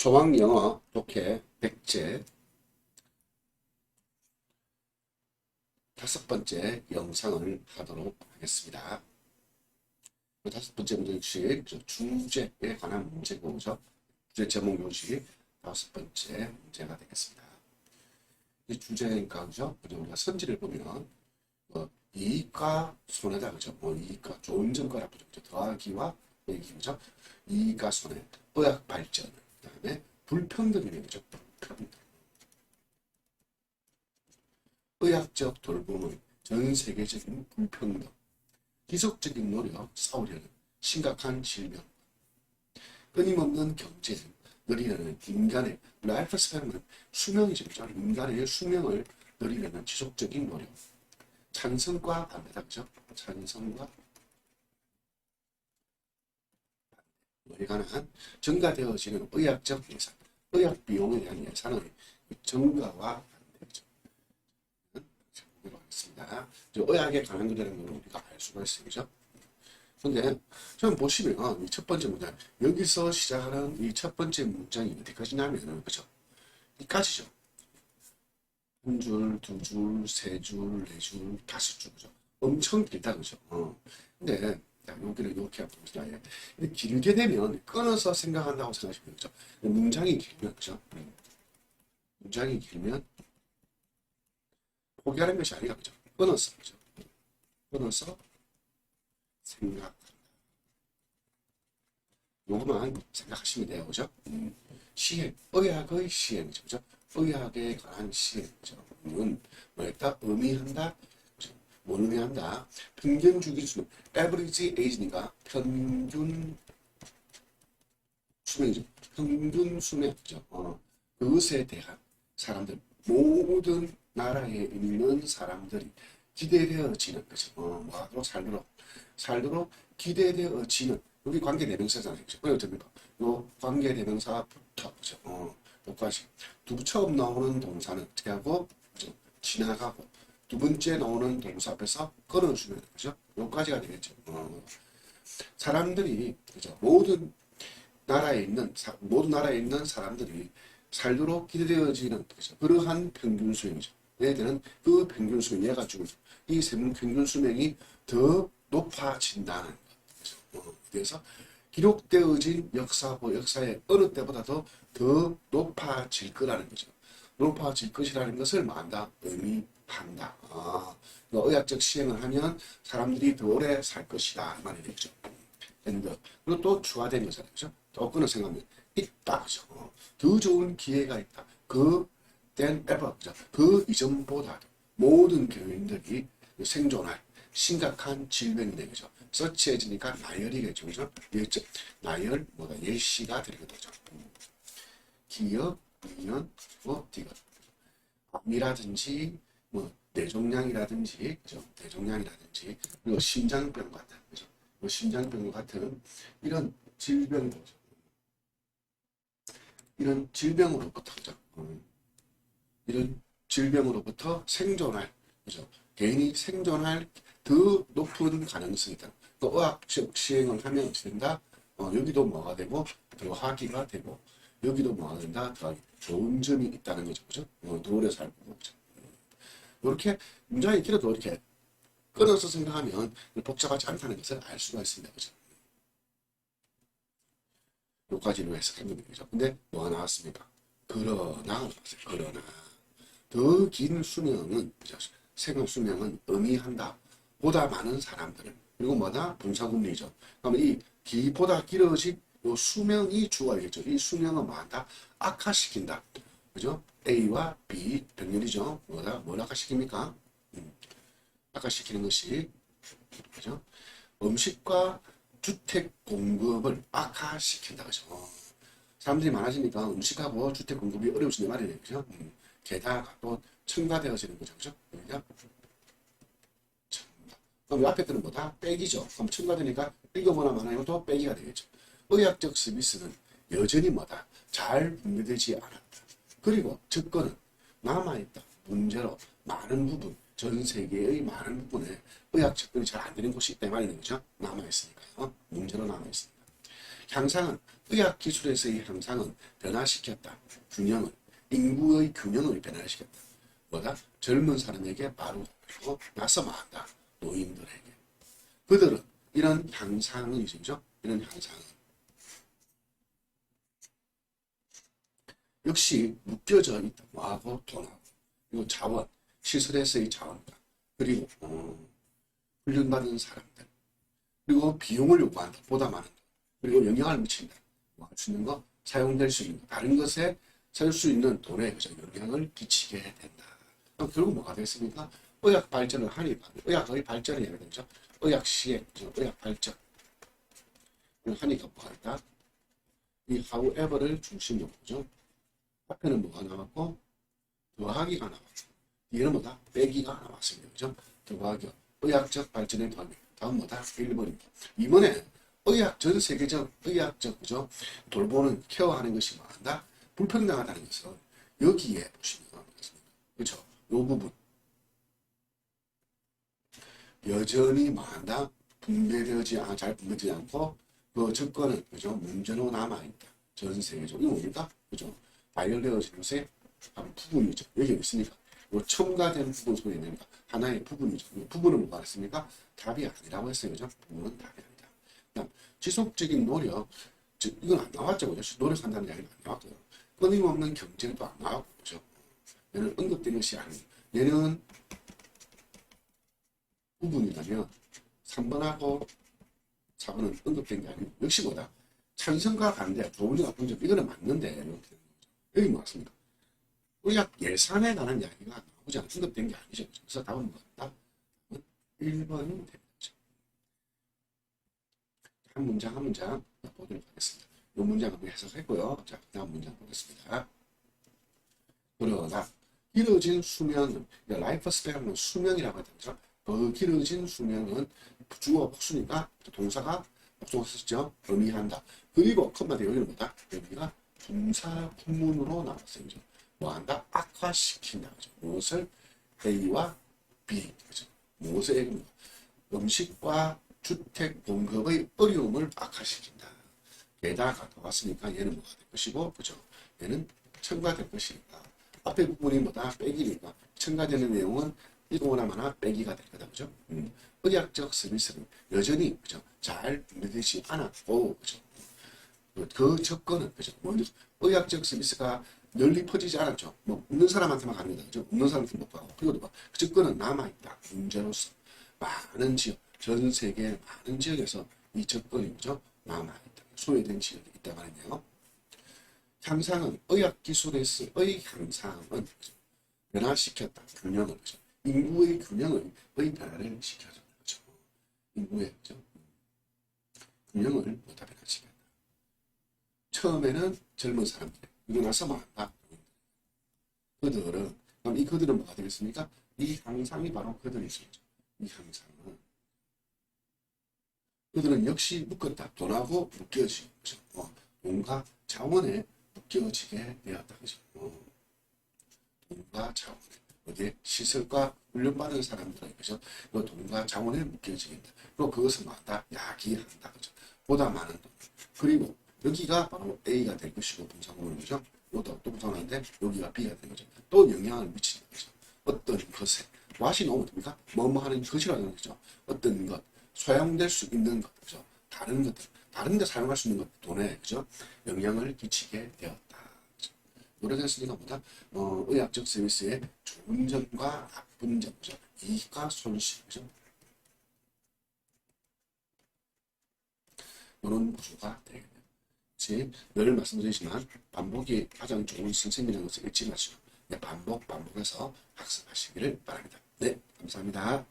소망 영어 독해 백제 다섯 번째 영상을 하도록 하겠습니다. 그 다섯 번째 문제 역시 저 주제에 관한 문제고, 죠 주제 제목 요시 다섯 번째 문제가 되겠습니다. 이 주제니까 그죠? 우리가 선지를 보면 뭐 이익과 손해다 그죠? 뭐 이익과 좋은 점과 나쁜 점? 더하기와 빼기 그죠? 이익과 손해, 의학 발전, 그다음에 불평등이네 그죠? 불평등. 의학적 돌봄의 전 세계적인 불평등, 지속적인 노력, 싸우려는 심각한 질병, 끊임없는 경쟁, 늘리려는 인간의 라이프 스팬은 수명이죠. 그죠? 인간의 수명을 늘리려는 지속적인 노력, 찬성과 반대다. 그죠? 찬성과 관한 증가되어지는 의학적 예산, 의학 비용에 대한 예산의 증가와 반대죠. 하겠습니다. 저 의학에 거라는 걸 우리가 알 수가. 그죠? 근데 좀 보시면 이 첫 번째 문장 여기서 시작하는 이 첫 번째 문장이 어디까지냐면 그죠? 이까지죠. 한 줄, 두 줄, 세 줄, 네 줄, 다섯 줄 그죠? 엄청 길다 그죠? 어. 근데 자, 여기를 이렇게 봅시다. 예. 근데 길게 되면 끊어서 생각한다고 생각하시면 그죠? 문장이 길면 그죠? 음. 문장이 길면 포기하는 것이 아니라 그죠? 끊어서 그죠? 끊어서 생각. 요것만 생각하시면 돼요. 그죠? 음, 시행. 의학의 시행이죠. 그죠? 의학에 관한 시행이죠. 은 뭐였다? 의미한다? 의미한다? 평균 주기 수명. average age니까 평균 수명이죠. 평균 수명. 그죠? 어, 그것에 대한 사람들, 모든 나라에 있는 사람들이 기대되어지는 거죠. 어, 뭐하도록 살도록 살도록 기대되어지는 여기 관계대명사잖아요. 그게 어떻습니까? 요 관계대명사부터 그죠? 어, 여기까지 두 처음 나오는 동사는 어떻게 하고? 지나가고 두 번째 나오는 동사 앞에서 끊어주면 그죠? 여기까지가 되겠죠. 어, 사람들이 그죠? 모든 나라에 있는 사, 모든 나라에 있는 사람들이 살도록 기대되어지는 그죠? 그러한 평균 수명이죠. 얘들은 그 평균 수명 얘가 주고 이 세분 평균 수명이 더 높아진다는 거죠. 어, 그래서 기록되어진 역사고 역사의 어느 때보다도 더 높아질 거라는 거죠. 높아질 것이라는 것을 만다 의미 한다. 아, 의학적 시행을 하면 사람들이 더 오래 살 것이다 말이 되죠. 엔드 그리고 또 추가된 거잖아요. 그죠? 또 끊어 생각하면 있다. 그죠? 어, 더 좋은 기회가 있다. 그 than ever. 그죠? 그 이전보다도 모든 교인들이 생존할 심각한 질병이 되죠. 서치해지니까 나열이겠죠. 그죠? 예측, 나열, 뭐다, 예시가 되게 되죠. 기억, 미연, 뭐, 디귿. 암이라든지, 뭐, 뇌종양이라든지, 그죠? 뇌종양이라든지, 그리고 심장병 같은, 그죠? 뭐 심장병 같은 이런 질병이죠. 이런 질병으로부터, 그죠? 음, 이런 질병으로부터 생존할, 그죠? 개인이 생존할 더 높은 가능성이 있다. 또 의학적 시행을 하면 된다? 어, 여기도 뭐가 되고 더하기가 되고 여기도 뭐가 된다? 더하기. 좋은 점이 있다는 거죠. 그죠? 어, 더 오래 살고 그죠? 이렇게 문장이 길어도 이렇게 끊어서 생각하면 복잡하지 않다는 것을 알 수가 있습니다. 그죠? 해석한 겁니다. 그죠? 근데 뭐가 나왔습니까? 그러나, 그러나, 더 긴 수명은, 그죠? 생활 수명은 의미한다. 보다 많은 사람들을 그리고 뭐다 분사금리죠. 그러면 이 기보다 길어진 요 수명이 주어야겠죠. 이 수명은 뭐한다 악화시킨다. 그죠? A와 B 병렬이죠. 뭐다 뭘 악화시킵니까? 음. 악화시키는 것이 그죠? 음식과 주택 공급을 악화시킨다. 그죠? 사람들이 많아지니까 음식하고 주택 공급이 어려워지는 말이에요. 그죠? 음. 게다가 또 첨가되어지는 거죠. 그죠? 그러니까 그럼 이 앞에 거는 뭐다? 빼기죠. 그럼 첨가되니까 읽어보나 마나 이것도 빼기가 되겠죠. 의학적 서비스는 여전히 뭐다? 잘 분배되지 않았다. 그리고 접근은 남아있다. 문제로 많은 부분, 전 세계의 많은 부분에 의학 접근이 잘 안 되는 곳이 있다 말이는 거죠. 남아있으니까요. 문제로 남아있습니다. 향상은 의학 기술에서의 향상은 변화시켰다. 균형을 인구의 균형을 변화시켰다. 뭐다? 젊은 사람에게 바로 나서 말한다. 노인들에게. 그들은 이런 향상은 있죠. 이런 향상은 역시 묶여져 있다. 뭐하고 돈하고 자원, 시설에서의 자원과 그리고 어, 훈련받은 사람들 그리고 비용을 요구한다. 보다 많은 돈. 그리고 영향을 미친다. 수 있는 거 사용될 수 있는 거. 다른 것에 쓸 수 있는 돈에 영향을 끼치게 된다. 그럼 결국 뭐가 되겠습니까? 의학 발전을 하니까 의학의 발전을 해야 되죠. 의학 시행? 의학 발전. 하니까 뭐가 있다? 이 however를 중심으로 그죠? 앞에는 뭐가 나왔고 더하기가 나왔고 뒤에는 뭐다? 빼기가 나왔습니다. 그죠? 더하기 의학적 발전의 범위 다음 뭐다? 1번입니다. 이번에 의학 전 세계적 의학적 그죠? 돌보는 케어하는 것이 뭐한다? 불평등하다는 것은 여기에 보시면 어떻습니까? 그죠? 요 부분 여전히 뭐한다? 분배되지 않, 잘 분배되지 않고 그 정권은 그죠? 문제로 남아있다. 전 세계적으로 뭡니까? 그죠? 발열되어진 것의 한 부분이죠. 여기 있으니까 요 첨가된 부분 소리 낸다. 하나의 부분이죠. 이 부분은 뭐가 있습니까? 답이 아니라고 했어요. 그죠? 부분은 답이 아니다. 그다음 지속적인 노력, 즉 이건 안 나왔죠. 그죠? 노력한다는 이야기는 안 나왔고요. 끊임없는 경쟁도 안 나왔고 그죠? 얘는 언급된 것이 아니고 얘는 부분이라면 3번하고 4번은 언급된 게 아니고 역시 뭐다? 찬성과 반대, 좋은 점, 나쁜 점 이거는 맞는데 이렇게 거죠. 여기 뭐습니까 의학 예산에 관한 이야기가 나오지 않은 언급된 게 아니죠. 그래서 답은 뭐다? 1번이 됩니다. 한 문장 한 문장 보도록 하겠습니다. 이 문장 한번 해석했고요. 자, 다음 문장 보겠습니다. 그러나 길어진 수명은 라이프 스팬은 수명이라고 하죠. 그 길어진 수명은 주어 복수니까 동사가 복수가 썼죠. 의미한다. 그리고 여기는 뭐다? 여기가 동사 본문으로 나왔어요. 그죠? 뭐 한다? 악화시킨다. 그죠? 무엇을 A와 B. 그죠? 무엇을 음식과 주택 공급의 어려움을 악화시킨다. 게다가 더 왔으니까 얘는 뭐가 될 것이고, 그죠? 얘는 첨가될 것이니까. 앞에 부분이 뭐다? 빼기니까. 첨가되는 내용은 마나 빼기가 될 거다. 그죠? 음. 의학적 서비스는 여전히, 그죠? 잘 분배되지 않았고, 그죠? 그, 그 접근은, 그죠? 뭐, 의학적 서비스가 널리 퍼지지 않았죠. 뭐, 없는 사람한테만 거다. 그죠? 없는 사람한테 못 가고. 그리고 뭐, 그 접근은 남아 있다. 문제로서. 많은 지역, 전 세계 많은 지역에서 이 접근이 그죠? 남아 있다. 소외된 지역이 있다 말이네요. 향상은 의학 기술에서 의 향상은? 변화시켰다. 균형을 그죠? 인구의 균형을 의 변화를 시켜준 거죠. 인구의 그죠? 균형을 보다 변화시켰다. 처음에는 젊은 사람들, 이고 나서 많다. 그들은 그럼 이 그들은 뭐가 되겠습니까? 이 향상이 바로 그들이죠. 이 향상은 그들은 역시 묶었다. 돈하고 묶여지죠. 어, 돈과 자원에 묶여지게 되었다. 그죠? 어, 돈과 자원에 어디에 시설과 훈련받은 사람들은 그죠? 그 돈과 자원에 묶여지겠다. 그리고 그것을 뭐다 야기한다. 그죠? 보다 많은 돈. 그리고 여기가 바로 A가 될 것이고? 요도 또 분상하는데 여기가 B가 되는 거죠. 또 영향을 미치는 거죠. 어떤 것에 와시 나오면 됩니까? 뭐뭐 하는 것이라는 거죠. 어떤 것, 소양될 수 있는 것, 그죠? 다른 것들, 다른 데 사용할 수 있는 것, 돈에, 그죠? 영향을 끼치게 되었다. 그죠? 노력했으니까 보다, 어, 의학적 서비스의 좋은 점과 나쁜 점, 그죠? 이익과 손실, 그죠? 이런 구조가 되겠네요. 즉, 늘 말씀드리지만, 반복이 가장 좋은 선생님이라는 것을 잊지 마시고, 네, 반복, 반복해서 학습하시기를 바랍니다. 네, 감사합니다.